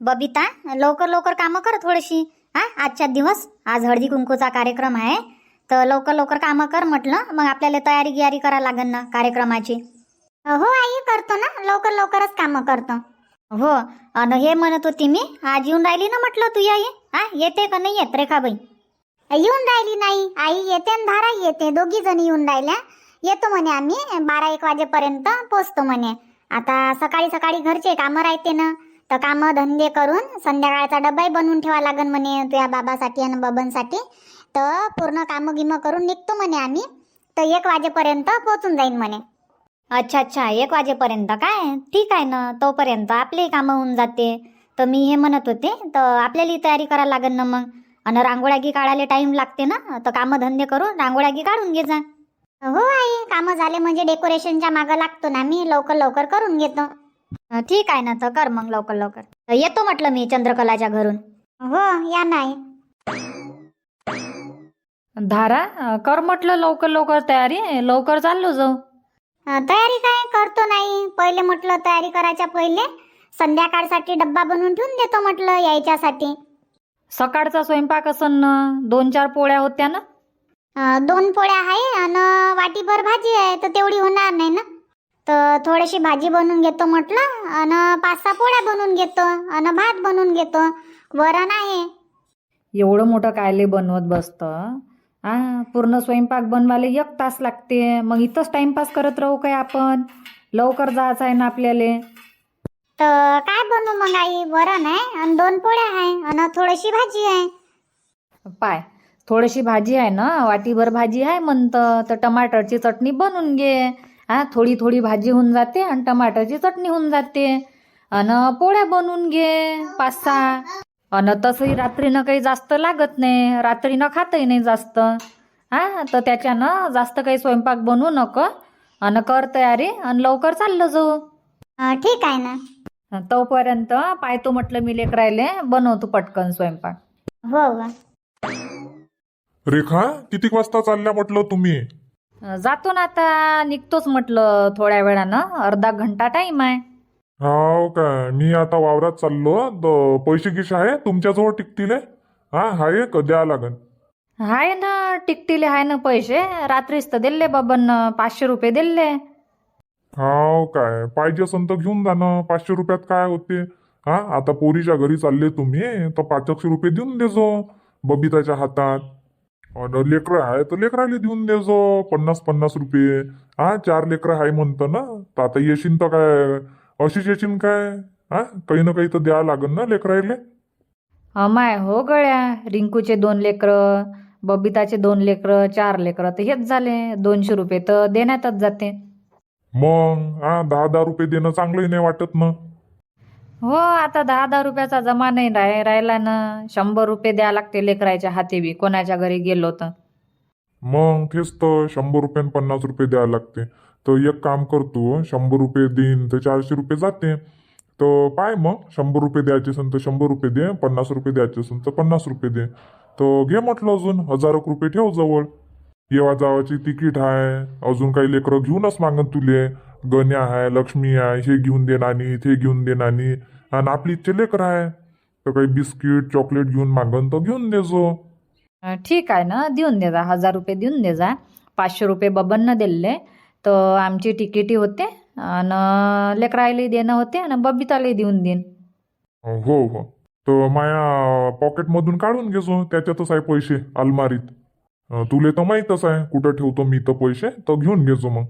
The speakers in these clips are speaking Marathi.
बबिता लवकर लवकर कामं कर थोडीशी. हा आजच्या दिवस आज हळदी कुंकूचा कार्यक्रम आहे. तर लवकर लवकर कामं कर म्हटलं मग आपल्याला तयारी गियारी करा लागेल ना कार्यक्रमाची. हो आई करतो ना. लवकर लवकरच कामं करतो. हो अन हे म्हणत होती मी आज येऊन राहिली ना म्हटलं तू आई? हा येते का नाही येत रेखाबाई? येऊन राहिली नाही. आई येते आणि धारा येते. दोघी जणी येऊन राहिल्या. येतो म्हणे आम्ही बारा एक वाजेपर्यंत पोचतो म्हणे. आता सकाळी सकाळी घरचे कामं राहते ना. तर कामं धंदे करून संध्याकाळचा डब्बाही बनवून ठेवा लागन म्हणे तुझ्या बाबासाठी आणि बबनसाठी. तर पूर्ण कामं गिमं करून निघतो म्हणे आम्ही. तर एक वाजेपर्यंत पोचून जाईन म्हणे. अच्छा अच्छा एक वाजेपर्यंत काय? ठीक आहे ना तोपर्यंत आपली कामं होऊन जाते. तर मी हे म्हणत होते तर आपल्याला तयारी करायला लागेल ना मग. आणि रांगोळ्या गी काढायला टाइम लागते ना तर कामं धंदे करून रांगोळ्या गी काढून घे जा. हो आई कामं झाले म्हणजे डेकोरेशनच्या मागं लागतो ना मी लवकर लवकर करून घेतो. ठीक आहे ना तर कर मग लवकर लवकर. येतो म्हटलं मी चंद्रकलाच्या घरून. हो या नाही धारा कर म्हटलं लवकर लवकर तयारी. लवकर चाललो जाऊ. तयारी काय करतो नाही. पहिले म्हटलं तयारी करायच्या पहिले. संध्याकाळसाठी डब्बा बनवून ठेवून देतो म्हटलं यायच्यासाठी. सकाळचा स्वयंपाक असन ना दोन चार पोळ्या होत्या ना? दोन पोळ्या आहे आणि वाटीभर भाजी आहे तर तेवढी होणार नाही ना? थोडीशी भाजी बनवून घेतो म्हटलं आणि पाच सहा पोळ्या बनवून घेतो आणि भात बनवून घेतो. वरण आहे एवढं मोठं कायले बनवत बसतं? हा पूर्ण स्वयंपाक बनवायला एक तास लागते. मग इथंच टाइमपास करत राहू काय आपण? लवकर जायचं आहे ना आपल्याला. तर काय बनवू मग आई? वरण आहे आणि दोन पोळ्या आहे आणि थोडीशी भाजी आहे. पाय थोडीशी भाजी आहे ना? वाटीभर भाजी आहे म्हणतं. तर टमाटरची चटणी बनवून घे. हा थोडी थोडी भाजी होऊन जाते आणि टमाटरची चटणी होऊन जाते. आणि पोळ्या बनवून घे पाच सहा. आणि तसंही रात्रीनं काही जास्त लागत नाही. रात्रीनं खातही नाही जास्त. हा तर त्याच्यानं जास्त काही स्वयंपाक बनवू नको. आणि कर तयारी आणि लवकर चाललं जाऊ. ठीक आहे ना. तोपर्यंत पाहतो म्हटलं मी लेकरायले बनवतो पटकन स्वयंपाक. हो हो रेखा किती वाजता चालल्या म्हटलं तुम्ही? जातो ना आता निघतोच म्हटलं थोड्या वेळानं अर्धा घंटा टाइम आहे. हो काय मी आता वावरात चाललो पैसे गिसे आहे तुमच्याजवळ टिकतील? हा हाय का द्या लागन. हाय ना टिकटीले हाय ना पैसे रात्रीच तर दिले बाबांना पाचशे रुपये दिले हो काय पाहिजे असन तर घेऊन जा ना पाचशे रुपयात काय होते? हा आता पोरीच्या घरी चालले तुम्ही तर पाचशे रुपये देऊन देजो बबिताच्या हातात. लेकरं आहे तर लेकराला देऊन देजो पन्नास पन्नास रुपये. हा चार लेकरं आहे म्हणतं ना. तर आता येशील तर काय अशीच येशील काय? हा काही ना काही तर द्या लागन ना लेकरायले. अमाय हो गळ्या. रिंकूचे दोन लेकरं बबिताचे दोन लेकरं चार लेकरं तर हेच झाले. दोनशे रुपये तर देण्यातच जाते. मग हा दहा दहा रुपये देणं चांगलंही नाही वाटत ना हो आता दहा दहा रुपयाचा जमा नाही राय राहिला ना. शंभर रुपये द्या लागते लेकराच्या हाती बी. कोणाच्या घरी गेलो तर. मग तेच तर शंभर रुपये आणि पन्नास रुपये द्यायला लागते. तर एक काम करतो शंभर रुपये देईन तर चारशे रुपये जाते. तर पाय मग शंभर रुपये द्यायचे असेल तर शंभर रुपये दे पन्नास रुपये द्यायचे असेल तर पन्नास रुपये दे. तर घे म्हटलं अजून हजार रुपये ठेव जवळ. येवा जावाची तिकीट आहे अजून काही लेकरं घेऊनच मागन तुले. गण्या आहे लक्ष्मी आहे हे घेऊन दे नानी ते घेऊन दे नानी. आणि आपली इच्छे लेकर आहे. तर काही बिस्किट चॉकलेट घेऊन मागन तर घेऊन देजो अं, ठीक आहे ना देऊन दे जा. हजार रुपये देऊन दे जा. पाचशे रुपये बबननं दिले तर आमची तिकिटी होते. आणि लेकरायला देणं होते आणि बबितालाही देऊन देईन. हो हो. तर माया पॉकेटमधून काढून घेजो त्याच्यातच आहे पैसे अलमारीत. तुले तर माहीतच आहे. कुठं ठेवतो मी तर पैसे तर घेऊन घेजो मग.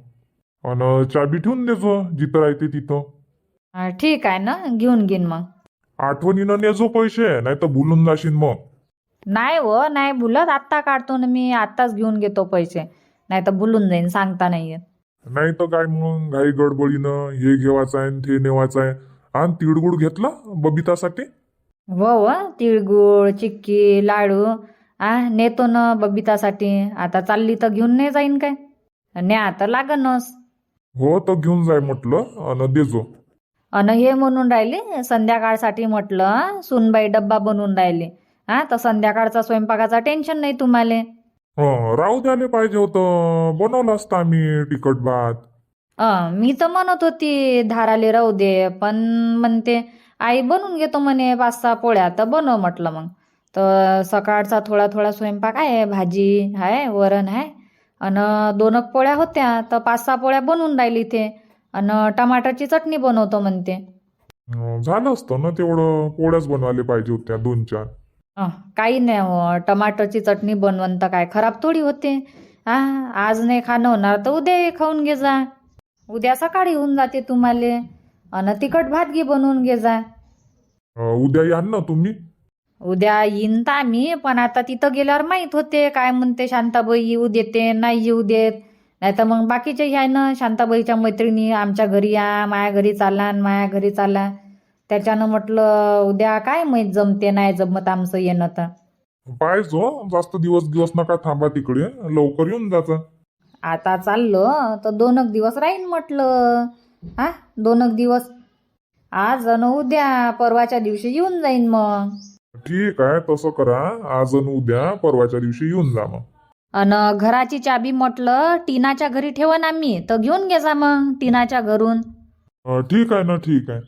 आणि चाबी ठेवून देजो जिथं राहते तिथं. ठीक आहे ना घेऊन घेईन मग. आठवणीनं नेजो पैसे नाही तर भुलून जाशील मग. नाही हो नाही भुलत आत्ता काढतो ना मी आत्ताच घेऊन घेतो पैसे. नाही तर भुलून जाईन सांगता नाही येत नाही तर काय मग घाई गडबडीनं हे घेवायचं आहे आणि ते नेवायचं आहे. आणि तिळगुळ घेतला बबितासाठी? हो हो तिळगुळ चिक्की लाडू. आ नेतो ना बबितासाठी. आता चालली तर घेऊन नाही जाईन काय? न्या तर लागनच. हो तर घेऊन जाय म्हटलं आणि देजो अन हे म्हणून राहिले संध्याकाळसाठी म्हटलं सुनबाई डब्बा बनवून राहिले. हा तर संध्याकाळचा स्वयंपाकाचा टेन्शन नाही तुम्हाला. हं, राहू द्याले पाहिजे होतं. बनवलं असतं आम्ही तिखट भात. अं, मी तर म्हणत होती धाराले राहू दे पण म्हणते आई बनवून घेतो म्हणे पाच सहा पोळ्या तर बनव म्हटलं मग. तर सकाळचा थोडा थोडा स्वयंपाक आहे भाजी आहे वरण आहे. आणि दोन पोळ्या होत्या तर पाच सहा पोळ्या बनवून राहिली ते आणि टमाटरची चटणी बनवतो म्हणते. अं, झालं असतं ना तेवढं पोळ्याच बनवायला पाहिजे होत्या दोन चार. काही नाही हो टमाटरची चटणी बनवून तर काय खराब थोडी होते. हा आज नाही खाणं होणार तर उद्या खाऊन घे जा. उद्या सकाळी होऊन जाते तुम्हाला. आणि तिखट भात घे बनवून घे जा. अं, उद्या याल ना तुम्ही? उद्या येईन तर आम्ही पण आता तिथं गेल्यावर माहीत होते काय म्हणते शांताबाई येऊ देते नाही येऊ देत. नाही तर मग बाकीचे हे आहे ना शांताबाईच्या मैत्रिणी आमच्या घरी या माया घरी चाला न माया घरी चाला त्याच्यानं म्हटलं उद्या काय माहीत जमते नाही जमत आमचं येणं तर. पाहिजो जास्त दिवस दिवस नका थांबा तिकडे लवकर येऊन जायचं आता चाललो तर दोन एक दिवस राहीन म्हटलं. हा दोन एक दिवस. आज अन उद्या परवाच्या दिवशी येऊन जाईन मग. ठीक आहे तसं करा. आज आणि उद्या परवाच्या दिवशी येऊन जा मग. अन घराची चाबी म्हटलं टीनाच्या घरी ठेवन आम्ही तर घेऊन घे जा मग टीनाच्या घरून. अं, ठीक आहे ना ठीक आहे.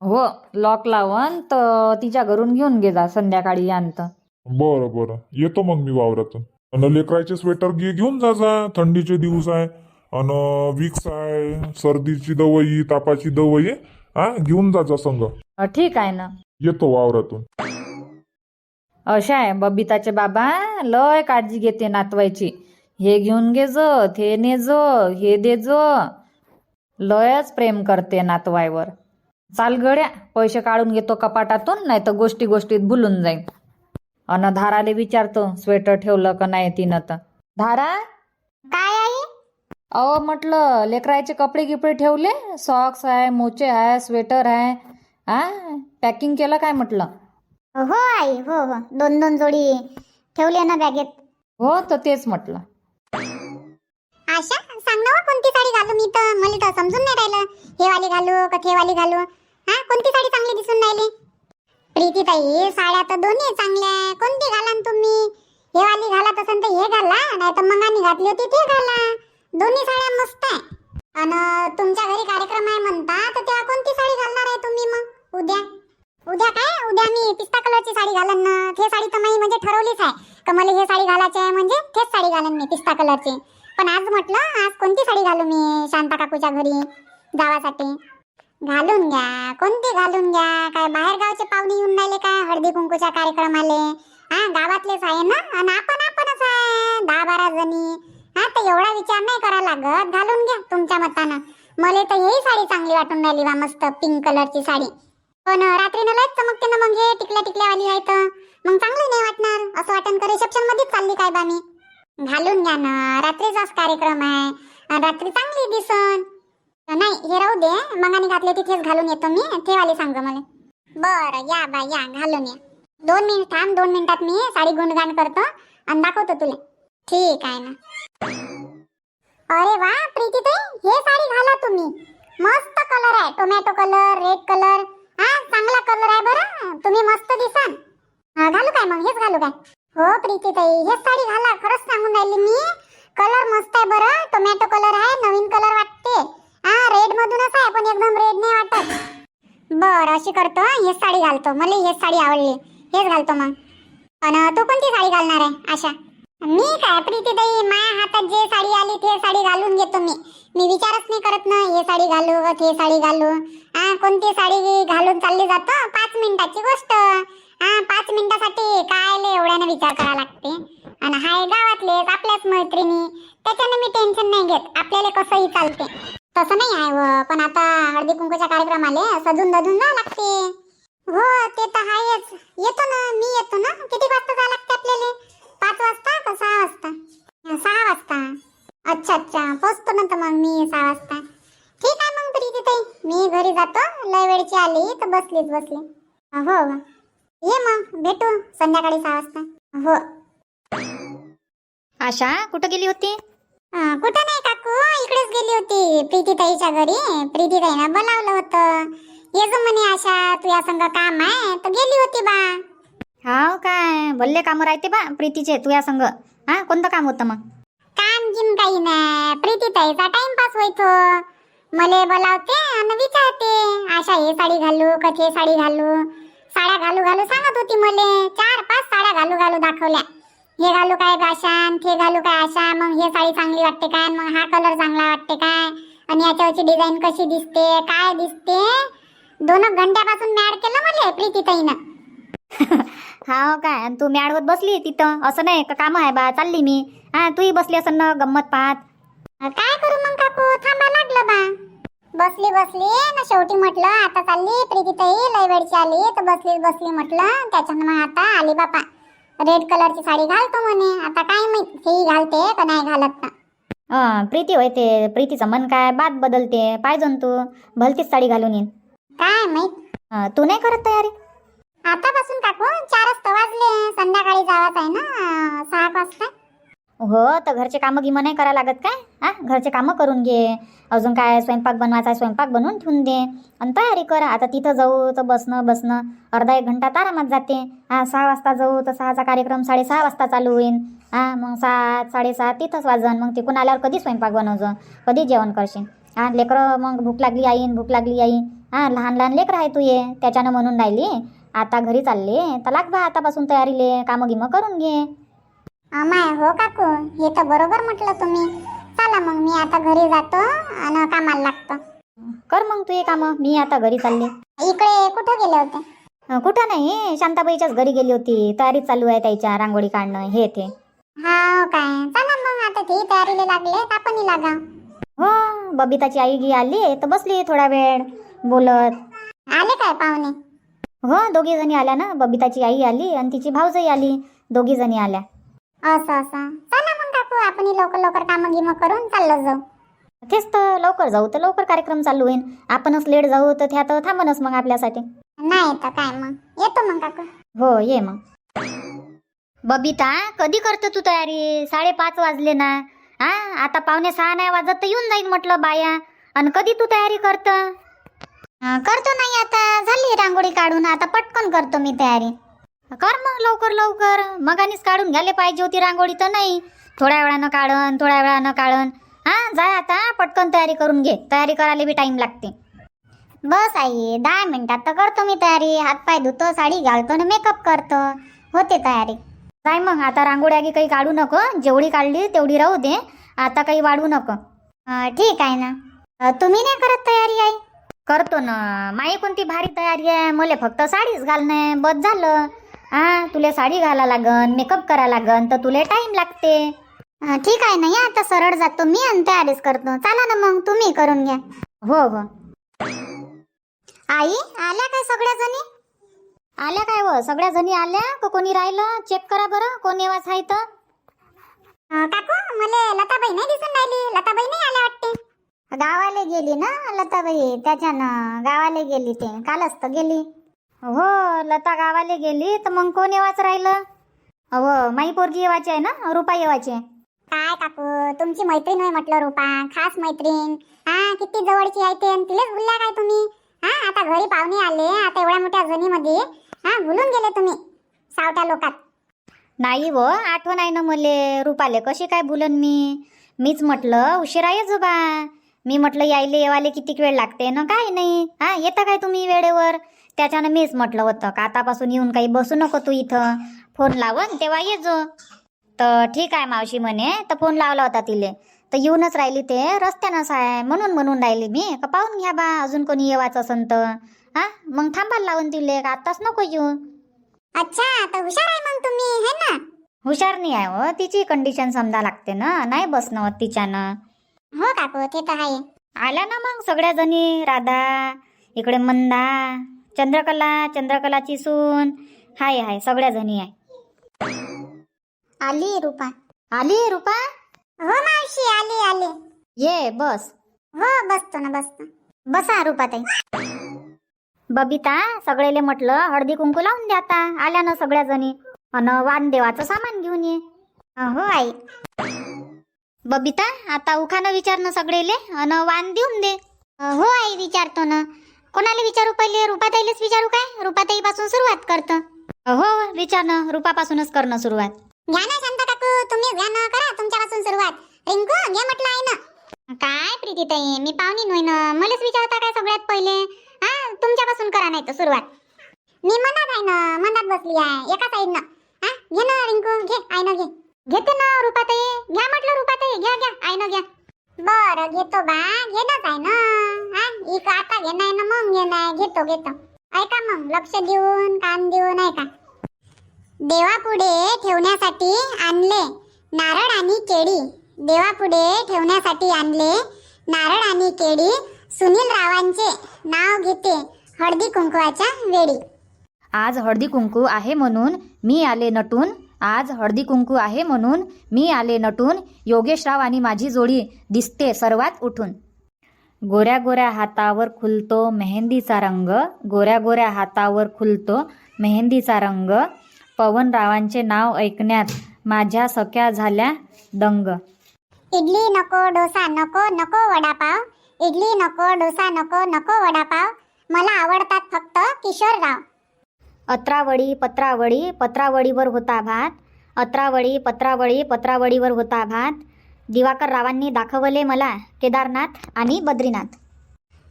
हो लॉक लावून तर तिच्या घरून घेऊन घे जा संध्याकाळी यांत बरं बरं. येतो मग मी वावरातून. आणि लेकराचे स्वेटर घे घेऊन जा जा. थंडीचे दिवस आहे. आणि विक्स आहे. सर्दीची दवाई तापाची दवाई हा? घेऊन जा जा संग. ठीक आहे ना. येतो वावरातून. अशा आहे बबिताचे बाबा लय काळजी घेते नातवायची हे घेऊन घे ज ते ने ज हे दे ज लयच प्रेम करते नातवायवर चाल गड्या पैसे काढून घेतो कपाटातून नाही तर गोष्टी गोष्टीत भुलून जाईन. अन धाराले विचारतो स्वेटर ठेवलं का नाही तिनं तर. धारा? काय आई? अहो म्हटलं लेकराचे कपडे गिपडे ठेवले सॉक्स आहे मोचे आहे स्वेटर आहे. हा पॅकिंग केलं काय म्हटलं? हो आई हो हो. दोन दोन जोडी ठेवले ना बॅगेत. हो तर तेच म्हटलं. आशा सांग ना हो, कोणती साडी घालू? मी तर मला तर समजून नाही राहिलं. हे वाली घालू का ते वाली घालू? हा कोणती साडी चांगली दिसून राहिली? प्रीती ताई साड्या तर दोन्ही चांगल्या आहे. कोणती घाला न तुम्ही? हे वाली घालत असेल तर हे घाला नाही तर मंगानी घातली होती ते घाला. दोन्ही साड्या मस्त आहे. आणि तुमच्या घरी कार्यक्रम आहे म्हणता तर तेव्हा कोणती साडी घालणार आहे तुम्ही मग? उद्या. उद्या काय? उद्या मी पिस्ता कलरची साडी घालन ना. ते साडी तर मी म्हणजे ठरवलीच आहे. का मला हे साडी घालायची आहे म्हणजे तेच साडी घालन मी पिस्ता कलरची पण आज म्हटलं आज कोणती साडी घालू मी शांता काकूच्या घरी जावासाठी? घालून घ्या. कोणती घालून घ्या? काय बाहेर गावचे पाहुणे येऊन राहिले काय हळदी कुंकूच्या कार्यक्रमाले? हा गावातलेच आहे ना? आणि आपण आपणच आहे. दहा बारा जणी. हा तर एवढा विचार नाही करा लागत. घालून घ्या तुमच्या मतानं. मला तर ही साडी चांगली वाटून राहिली बा मस्त पिंक कलरची साडी. हो पण रात्रीनं लयच चमकते ना मग हे टिकल्या टिकल्या वाली आहे तर. मग चांगली नाही वाटणार असं वाटन का रिसेप्शन मध्येच चालली काय बा मी घालून घ्या ना रात्रीचाच कार्यक्रम आहे. रात्री चांगली दिसन. नाही हे राहू दे मगाने घातले तिथेच घालून येतो मी ते वाली सांग मला. बरं या बा या घालून या. दोन मिनिट थांब दोन मिनिटात मी साडी गुणगान करतो आणि दाखवतो तुला. ठीक आहे ना. अरे वा प्रीती ताई हे साडी घाला तुम्ही. मस्त कलर आहे टोमॅटो कलर रेड कलर हा चांगला कलर आहे बरं. तुम्ही मस्त दिसान घालू काय मग? हेच घालू काय? हो प्रीती ताई हेच साडी घाला. खरंच सांगून राहिली मी. कलर मस्त आहे बरं. टोमॅटो कलर आहे. नवीन कलर वाटते. हा रेड मधूनच आहे पण एकदम रेड नाही वाटत. बर अशी करतो हेच साडी घालतो. मला हेच साडी आवडली. हेच घालतो मग. पण तू कोणती साडी घालणार आहे? आशा. मी काय प्रीती ताई माझ्या हातात जे साडी आली ते साडी घालून घेतो मी. मी विचारच नाही करत ना हे साडी घालू का ते साडी घालू. हा कोणती साडी घालून चालली जातो? पाच मिनिटाची गोष्ट. हा पाच मिनिटासाठी काय एवढ्यानं विचार करावा लागते? आणि हाय गावातले आपल्याच मैत्रिणी त्याच्यानं मी टेन्शन नाही घेत. आपल्याला कसंही चालते. तसं नाही आहे व पण आता हळदी कुंकूच्या कार्यक्रमाले सजून दजून जावं लागते. हो ते तर आहेच येतो ना मी येतो ना किती वाजता जा लागते आपल्याला पाच वाजता का सहा वाजता सहा वाजता अच्छा अच्छा पोचतो ना तर मग मी सहा वाजता. ठीक आहे मग प्रीती ताई मी घरी जातो. लय वेळची आली तर बसलीच बसली. हो हो. ये मग भेटू संध्याकाळी सहा वाजता. हो. आशा कुठं गेली होती? कुठं नाही काकू इकडेच गेली होती प्रीती ताईच्या घरी. प्रीती ताईनं बोलावलं होतं. ये जो म्हणे आशा तुझ्या संग काम आहे तर गेली होती बा. हाव काय भल्ले कामं राहते बा प्रीतीचे तुया संग. हा कोणतं काम होतं मग? काम जिम काही नाही प्रीती ताईचा टाइमपास व्हायचो मले बोलावते आणि विचारते. आशा हे साडी घालू का साडी घालू. साड्या घालू घालू सांगत होती मले. चार पाच साड्या घालू घालू दाखवल्या. हे घालू काय आशा ते घालू काय आशा मग हे साडी चांगली वाटते काय? मग हा कलर चांगला वाटते काय? आणि याच्यावरची डिझाईन कशी दिसते? काय दिसते? दोन घंट्यापासून मॅड केलं मला प्रीतीताईनं हा काय? तू मॅडवत बसली तिथं. असं नाही का काम आहे बा? चालली मी. हा तूही बसली असं ना गंमत पाहत. काय करू मग काकू? थांबा लागलं बा. बसली बसली. ना शेवटी म्हटलं आता चालली प्रीतीताई लय वेळची आली तर बसली बसली म्हटलं. त्याच्यानं मग आता आली बापा. रेड कलरची साडी घालतो म्हणे. आता काय माहीत हेही घालते का नाही घालत ना. हं, प्रीती होय ते. प्रीतीचं मन काय बात बदलते. पाहिजे तू भलतीच साडी घालून येईन. काय माहीत? तू नाही करत तयारी? आतापासून काकू चारच तर वाजले. संध्याकाळी जावंच आहे ना सहा वाजता हो तर घरचे कामं गिमं नाही करा लागत काय? हा घरचे कामं करून घे. अजून काय स्वयंपाक बनवायचा आहे स्वयंपाक बनवून ठेवून दे. आणि तयारी कर. आता तिथं जाऊ तर बसणं बसणं. अर्धा एक घंटा आरामात जाते. हा सहा वाजता जाऊ तर सहाचा कार्यक्रम साडेसहा वाजता चालू होईल हा मग सात साडेसात तिथंच वाजन. मग तिकून आल्यावर कधी स्वयंपाक बनवजो? कधी जेवण करशील? हा लेकरं मग भूक लागली आईन भूक लागली आई. हा लहान लहान लेकरं आहे तू ये. त्याच्यानं म्हणून राहिली. आता घरी चालले. तर लाग बा आतापासून तयारीले. कामं गिमं करून घे. अमाय हो काकू. हे तर बरोबर म्हटलं तुम्ही. चला मग मी आता घरी जातो आणि कामाला लागतो. कर मग तू हे कामं. मी आता घरी चालले. इकडे कुठं गेले होते? अं, कुठं नाही. शांताबाईच्याच घरी गेली होती. तयारी चालू आहे त्याच्या रांगोळी काढणं हे ते. हा काय. चला मग आता ते तयारीला लागले आपणही लागा हो बबिताची आई गी आली तर बसली थोडा वेळ बोलत. आले काय पाहुणे? हो दोघी जणी आल्या ना. बबिताची आई आली आणि तिची भाऊजही आली. दोघी जणी आल्या. असं असं. चला मग काकू आपण लवकर लवकर कामं गिमं करून चाललो जाऊ. तेच तर लवकर जाऊ तर लवकर कार्यक्रम चालू होईल आपणच लेट जाऊ तर त्या तर थांबनच मग आपल्यासाठी. नाही तर काय मग? येतो मग काकू. हो ये मग. बबिता कधी करतो तू तयारी? साडेपाच वाजले ना. हा आता पावणे सहा नाही वाजत तर येऊन जाईन म्हटलं बाया. आणि कधी तू तयारी करत? करतो नाही आता. झाली रांगोळी काढून. आता पटकन करतो मी तयारी. कर मग लवकर लवकर. मगानीच काढून घ्यायला पाहिजे होती रांगोळी तर नाही. थोड्या वेळानं काढन थोड्या वेळानं काढन. हा जाय आता पटकन तयारी करून घे. तयारी करायला बी टाइम लागते. बस आई दहा मिनिटात तर करतो मी तयारी. हातपाय धुतो साडी घालतो ना मेकअप करतो. होते तयारी. काय मग आता रांगोळी आगी काही काढू नको. जेवढी काढली तेवढी राहू दे. आता काही वाढू नको. ठीक आहे ना. तुम्ही नाही करत तयारी आई? करतो ना. माई कोणती भारी तयारी आहे? मला फक्त साडीच घालणं बस झालं. हा तुला साडी घाला लागन मेकअप करा लागन तर तुला टाइम लागते. अं, ठीक आहे ना या आता सरळ जातो. मी आणि तयारीच करतो. चला ना मग तुम्ही करून घ्या. हो हो. आई आल्या काय सगळ्या जणी आल्या काय व? सगळ्या जणी आल्या? का कोणी राहिलं? चेक करा बरं कोण येवाच आहे तर. अं, काकू मला लताबाई नाही दिसून राहिली. लताबाई नाही आल्या वाटते. गावाला गेली ना लताबाई? त्याच्यानं गावाला गेली ते. कालच तर गेली. हो लता गावाला गेली तर मग कोण येवाच राहिलं? हो माई पोरगी येवाची आहे ना? रुपा येवाची आहे. काय काकू तुमची मैत्रीण होय म्हटलं रुपा खास मैत्रीण. हा किती जवळची आहे ते आणि तिलाच भुलल्या काय तुम्ही? हा आता घरी पाहुणे आले आता एवढ्या मोठ्या जणीमध्ये. हा भुलून गेले तुम्ही सावट्या लोकात. नाही व आठवण आहे ना मले. रुपाले कशी काय बोलन मी? मीच म्हटलं उशिरा ये जो बा मी म्हटलं यायले येवाले किती वेळ लागते? ना काय नाही. हा येता काय तुम्ही वेळेवर? त्याच्यानं मीच म्हटलं होतं का आतापासून येऊन काही बसू नको तू इथं. फोन लावन तेव्हा ये जो. तर ठीक आहे मावशी म्हणे. तर फोन लावला होता तिले. तर येऊनच राहिली ते रस्त्यानंच आहे म्हणून म्हणून राहिली मी. का पाहून घ्या बा अजून कोणी येवाचं असन तर. हा? मग थांबायला लावून तिले का आत्ताच नको येऊ? अच्छा तर हुशार आहे मग तुम्ही हे ना? हुशार नाही आहे हो तिची कंडिशन समजा लागते ना नाही बसणं होत तिच्यानं. हो काकू ते तर आहे. आल्या ना मग सगळ्या जणी राधा इकडे मंदा. चंद्रकला चंद्रकलाची सून. हाय हाय सगळ्या जणी आहे. आली रुपा. आली रुपा? हो मावशी आली आली. ये बस. हो बसतो ना बसतो. बसा रुपाताई बबिता सगळेले म्हटलं हळदी कुंकू लावून द्या आता. आल्या ना सगळ्या जणी. अन वाण देवाचं सामान घेऊन ये. हो आई. बबिता आता उखानं विचारणं सगळेले. अन वाण देऊन दे. हो आई विचारतो ना. कोणाला विचारू? पहिले रुपाताईलाच विचारू काय? रुपाताई पासून सुरुवात करतो. हो विचारणं रुपापासूनच करणं सुरुवात. घ्या ना शांता काकू. तुम्ही घ्या ना करा तुमच्यापासून सुरुवात. रिंकू घे म्हटलं आहे ना. काय प्रीतीताई मी पाहुणी नव्हे ना. मलाच विचारता काय सगळ्यात पहिले? हा तुमच्यापासून करा नाही तर सुरुवात. मी मनात आहे ना मनात बसली आहे एका साईडनं. हा घे ना रिंकू घे आईनं घे. घेते ना रुपाताई. घ्या म्हटलं रुपाताई. घ्या घ्या आईनं घ्या. बरं घेतो बा. घेणंच आहे ना. इक आता घेणार ना मग घेणार घेतो घेतो. ऐका मग लक्ष देऊन कान देऊन ऐका. देवापुढे ठेवण्यासाठी आणले नारळ आणि केळी. देवापुढे ठेवण्यासाठी आणले नारळ आणि केळी. सुनील रावांचे नाव घेते हळदी कुंकवाच्या वेळी. आज हळदी कुंकू आहे म्हणून मी आले नटून. आज हळदी कुंकू आहे म्हणून मी आले नटून. योगेशराव आणि माझी जोडी दिसते सर्वात उठून. गोऱ्या गोऱ्या हातावर खुलतो मेहंदीचा रंग गोऱ्या गोऱ्या हातावर खुलतो मेहंदीचा रंग. पवनरावांचे नाव ऐकण्यात माझ्या सख्या झाल्या दंग. इडली नको डोसा नको नको वडापाव. इडली नको डोसा नको नको वडापाव. मला आवडतात फक्त किशोरराव. अत्रावळी पत्रावळी पत्रावळीवर होता भात. अत्रावळी पत्रावळी पत्रावळीवर होता भात. दिवाकर रावांनी दाखवले मला केदारनाथ आणि बद्रीनाथ.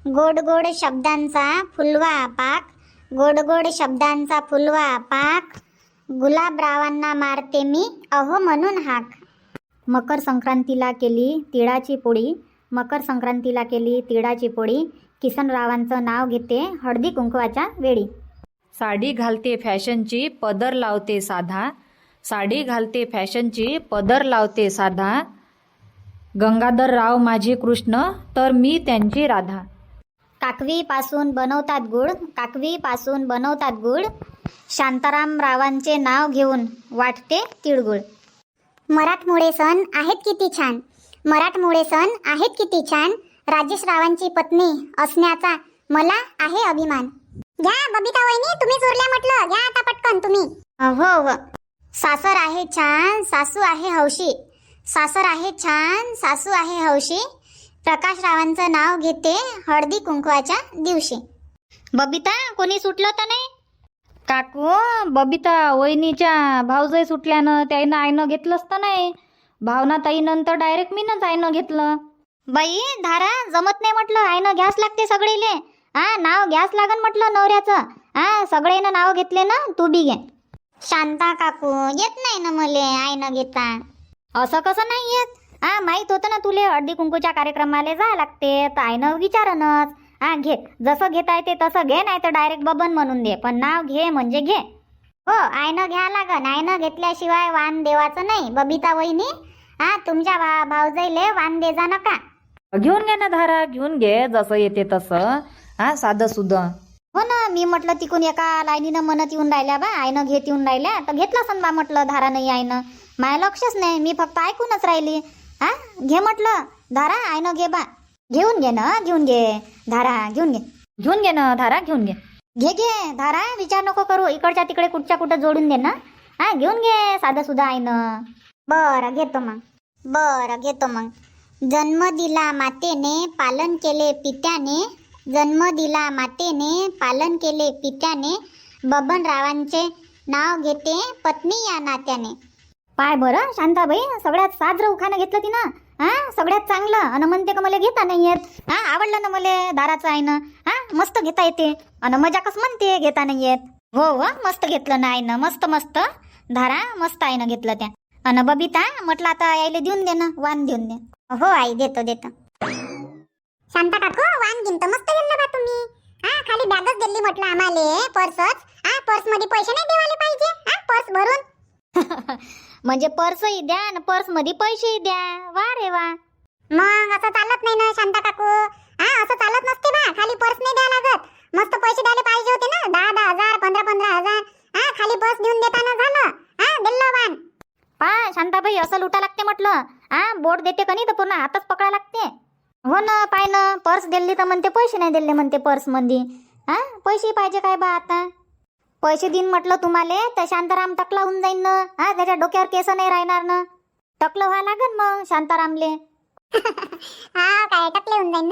गोड गोड शब्दांचा फुलवा पाक गोड गोड शब्दांचा फुलवा पाक गुलाबरावांना मारते मी अहो म्हणून हाक. मकर संक्रांतीला केली तिळाची पोळी मकर संक्रांतीला केली तिळाची पोळी किसनरावांचं नाव घेते हळदी कुंकवाच्या वेळी. साडी घालते फॅशनची पदर लावते साधा. साडी घालते फॅशनची पदर लावते साधा. गंगाधरराव माझे कृष्ण तर मी त्यांची राधा. काकवीपासून बनवतात गुळ काकवीपासून बनवतात गुळ. शांताराम रावांचे नाव घेऊन वाटते तिळगुळ. मराठमोळे सण आहेत किती छान. मराठमोळे सण आहेत किती छान. राजेश रावांची पत्नी असण्याचा मला आहे अभिमान. घ्या बबिता वहिनी तुम्ही चोरल्या म्हटलं. घ्या आता पटकन तुम्ही. हो हो सासर आहे छान सासू आहे हौशी. सासर आहे छान सासू आहे हौशी. प्रकाश रावांचं नाव घेते हळदी कुंकवाच्या दिवशी. बबिता कोणी सुटलं तर नाही? काकू बबिता वहिनीच्या भाऊजय सुटल्यानं त्याईनं आईनं घेतलंच तर नाही. भावना ताईनंतर डायरेक्ट मीनंच आईनं घेतलं. बाई धारा जमत नाही म्हटलं आईनं घ्यास लागते सगळेले. हा नाव घ्यास लागन म्हटलं नवऱ्याचं. हा सगळेनं नाव घेतले ना तू बी घे. शांता काकू येत नाही ना मले आईनं घेता. असं कसं नाही येत हा माहीत होतं ना तुले हळदी कुंकूच्या कार्यक्रमाला जा लागते तर आईनं विचारनच. हा घे जसं घेता येते तसं घे नाही तर डायरेक्ट बबन म्हणून दे पण नाव घे म्हणजे घे. हो आईनं घ्या लागन. आईनं घेतल्याशिवाय वाण देवाचं नाही बबिता वहिनी. हा तुमच्या भा भाऊजाईले वाण दे जा नका. घेऊन घे ना धारा घेऊन घे जसं येते तसं. हा साधं सुधं. हो ना मी म्हटलं तिकून एका लाईनीनं म्हणत येऊन राहिल्या बा आईनं घेत येऊन राहिल्या तर घेतलं सन बा म्हटलं धारा नाही आईनं. माय लक्षच नाही मी फक्त ऐकूनच राहिली. हा? घे म्हटलं. धारा आईनं घे बा. घेऊन घे ना घेऊन घे. धारा घेऊन घे. घेऊन घे ना धारा घेऊन घे. घे घे. धारा विचार नको करू. इकडच्या तिकडे कुठच्या कुठं जोडून दे ना. हा घेऊन घे साधं सुद्धा आईनं. बरं घेतो मग. बरं घेतो मग. जन्म दिला मातेने पालन केले पित्याने. जन्म दिला मातेने पालन केले पित्याने. बबनरावांचे नाव घेते पत्नी या नात्याने. पाय बरं शांताबाई सगळ्यात साजरं उखाणं घेतलं तिनं. हा सगळ्यात चांगलं. अन म्हणते का मला घेता नाही येत. हा आवडलं ना मला दाराचं आहे ना हा मस्त घेता येते. अन मजा कस म्हणते घेता नाही येत. हो हो मस्त घेतलं ना आईनं. मस्त मस्त. धारा मस्त आईनं घेतलं त्या. अन बबिता म्हटलं आता यायला देऊन दे ना वाण देऊन दे. हो आई देतो देतो. शांता काकू घेऊन तर मस्त गेलं बा तुम्ही. हा खाली बॅगच दिली म्हटलं आम्हाला पर्सच. हा पर्समध्ये पैसे नाही देवाले पाहिजे. हा पर्स भरून. म्हणजे पर्सही द्या आणि पर्समध्ये पैसेही द्या. वा रे वा. मग असं चालत नाही ना शांता काकू. हा असं चालत नसते बा. खाली पर्स नाही द्यावं लागत. मस्त पैसे द्यायला पाहिजे होते ना. दहा दहा हजार पंधरा पंधरा हजार. हा खाली पर्स देऊन देताना झालं. हा दिलं वाण पा शांताबाई असं लुटा लागते म्हटलं. हा बोट देते का नाही तर पूर्ण हातच पकडा लागते. हो ना पाय ना. पर्स दिली तर म्हणते पैसे नाही दिले म्हणते पर्समध्ये हा पैसे पाहिजे काय बा आता? पैसे देईन म्हटलं तुम्हाला तर शांताराम टकला होऊन जाईन ना. हा त्याच्या डोक्यावर केस नाही राहणार ना. टकलं व्हा लागन मग शांतारामले. हा काय टकले होऊन जाईन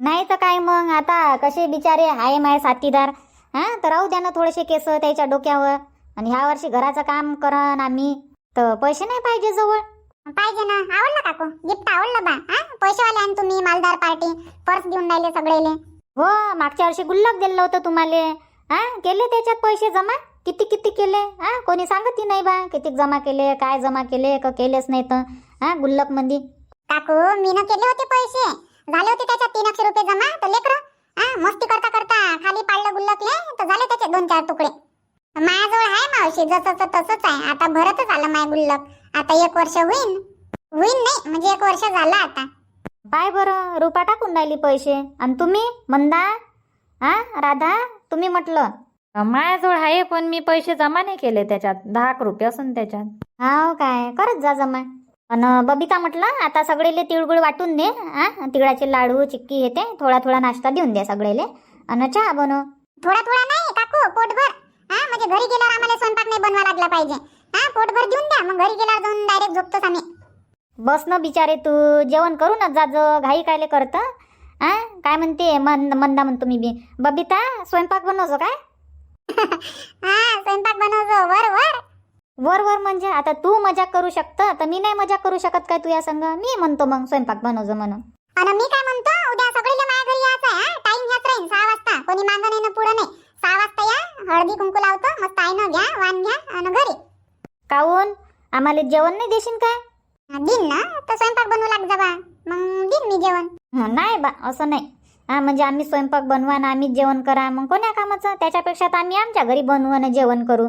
नाही? तर काय मग आता कसे बिचारे हाय माय साथीदार. हा तर राहू द्या ना थोडेसे केस त्याच्या डोक्यावर. आणि ह्या वर्षी घराचं काम करन आम्ही. तर पैसे नाही पाहिजे जवळ. पाहिजे ना. आवडलं काकू? गिफ्ट आवडलं बा. हा पैसेवाले ना तुम्ही मालदार पार्टी. पर्स देऊन राहिले सगळेले. हो मागच्या वर्षी गुल्लक दिलं होतं तुम्हाला. हा केले त्याच्यात पैसे जमा? किती किती केले? हा कोणी सांगतही नाही बा. किती जमा केले काय जमा केले का केलेच नाही तर. हा गुल्लकमध्ये काकू मी न केले होते पैसे. झाले होते त्याच्यात तीन एकशे रुपये जमा. तर लेकर हा मस्ती करता करता खाली पाडलं गुल्लकले तर झाले त्याचे दोन चार तुकडे. माझ्याजवळ आहे मावशी जसं तसंच आहे. आता भरतच आलं माय गुल्लक. आता एक वर्ष होईन. होईन नाही म्हणजे एक वर्ष झालं आता. पाय बरं रुपा टाकून राहिली पैसे. आणि तुम्ही मंदा हा राधा तुम्ही म्हटलं. माझ्याजवळ आहे पण मी पैसे जमा नाही केले त्याच्यात. दहा रुपये असन त्याच्यात. हाव काय? करत जा जमा. अन बबिता म्हटलं आता सगळेले तिळगुळ वाटून दे हा तिळाचे लाडू चिक्की येते. थोडा थोडा नाश्ता देऊन दे सगळेले. आणि चहा बनव. थोडा थोडा नाही काकू पोटभर. हा म्हणजे घरी गेल्यावर आम्हाला स्वयंपाक नाही बनवा लागला पाहिजे. हा पोटभर देऊन द्या मग घरी गेल्यावर जाऊन डायरेक्ट झोपतोच आम्ही. बस न बिचारे तू जेवण करूनच जा जो घाई कायले करत. हा काय म्हणते? मन मंदा म्हणतो मी बी. बबिता स्वयंपाक बनवतो काय? हा स्वयंपाक बनवतो वर वर. वर वर म्हणजे? आता तू मजाक करू शकत तर मी नाही मजाक करू शकत काय तुझ्या संग? मी म्हणतो मग स्वयंपाक बनवजो म्हणून. आणि मी काय म्हणतो उद्या सगळीला माझ्या घरी यायचं आहे टाइम ह्याच राहील सहा वाजता. कोणी मागं नाही ना पुढं नाही. सहा वाजता या हळदी कुंकू लावतो मस्त आईनं घ्या वाण घ्या आणि घरी. काऊन? आम्हाला जेवण नाही देशील काय दिन ना. तर स्वयंपाक बनवू लाग जा बा मग दिन मी जेवण. नाही बा असं नाही. हा म्हणजे आम्ही स्वयंपाक बनवा ना आम्हीच जेवण करा मग कोण्या कामाचं? त्याच्यापेक्षा तर आम्ही आमच्या घरी बनवू आणि जेवण करू.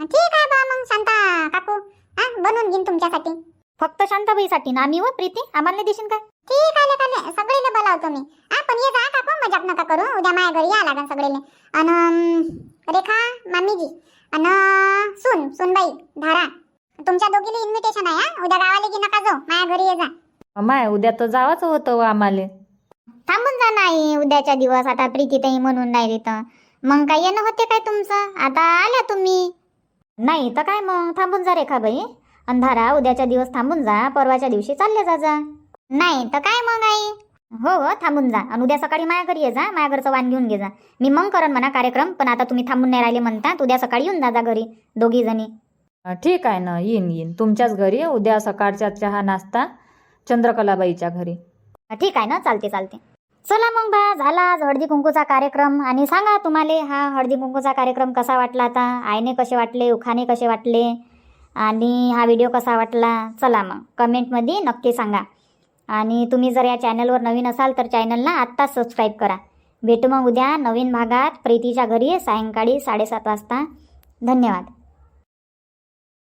ठीक आहे बा मग शांता काकू. हा बनवून घेईन तुमच्यासाठी. फक्त शांताबाईसाठी ना आम्ही व प्रीती? आम्हाला नाही देशील काय ठीक आहे लेकाले सगळीला बोलावतो मी. हा पण ये जा काकू. मजाक नका करू. उद्या माझ्या घरी या लागन सगळेले. आणि रेखा मामीजी. आणि सुन सुनबाई धारा. तुमच्या दोघीला इन्व्हिटेशन आहे हा? उद्या गावाला की नका जाऊ. माझ्या घरी ये जा. माय उद्या तर जावंच होतं आम्हाला. थांबून जा नाही उद्याच्या दिवस. आता प्रीतीताई म्हणून नाही तर. मग काय येणं होते काय तुमचं? आता आल्या तुम्ही. नाही तर काय मग? थांबून जा रेखाबाई अंधारा उद्याच्या दिवस थांबून जा. परवाच्या दिवशी चालले जा जा. नाही तर काय मग आई? हो हो थांबून जा. आणि उद्या सकाळी माझ्या घरी ये जा. माझ्या घरचं वाण घेऊन घे जा. मी मग करन म्हणा कार्यक्रम पण आता तुम्ही थांबून नाही राहिले म्हणतात. उद्या सकाळी येऊन जा जा घरी दोघी जणी ठीक आहे ना. येईन येईन. तुमच्याच घरी उद्या सकाळच्या चहा नाश्ता. चंद्रकलाबाईच्या घरी. ठीक आहे ना चालते चालते. चला मग बा झाला आज हळदी कुंकूचा कार्यक्रम. आणि सांगा तुम्हाला हा हळदी कुंकूचा कार्यक्रम कसा वाटला आता? आईने कसे वाटले उखाने कसे वाटले? आणि हा व्हिडिओ कसा वाटला? चला मग कमेंटमध्ये नक्की सांगा. आणि तुम्ही जर या चॅनलवर नवीन असाल तर चॅनलला आत्ताच सबस्क्राईब करा. भेटू मग उद्या नवीन भागात. प्रीतीच्या घरी सायंकाळी साडेसात वाजता. धन्यवाद.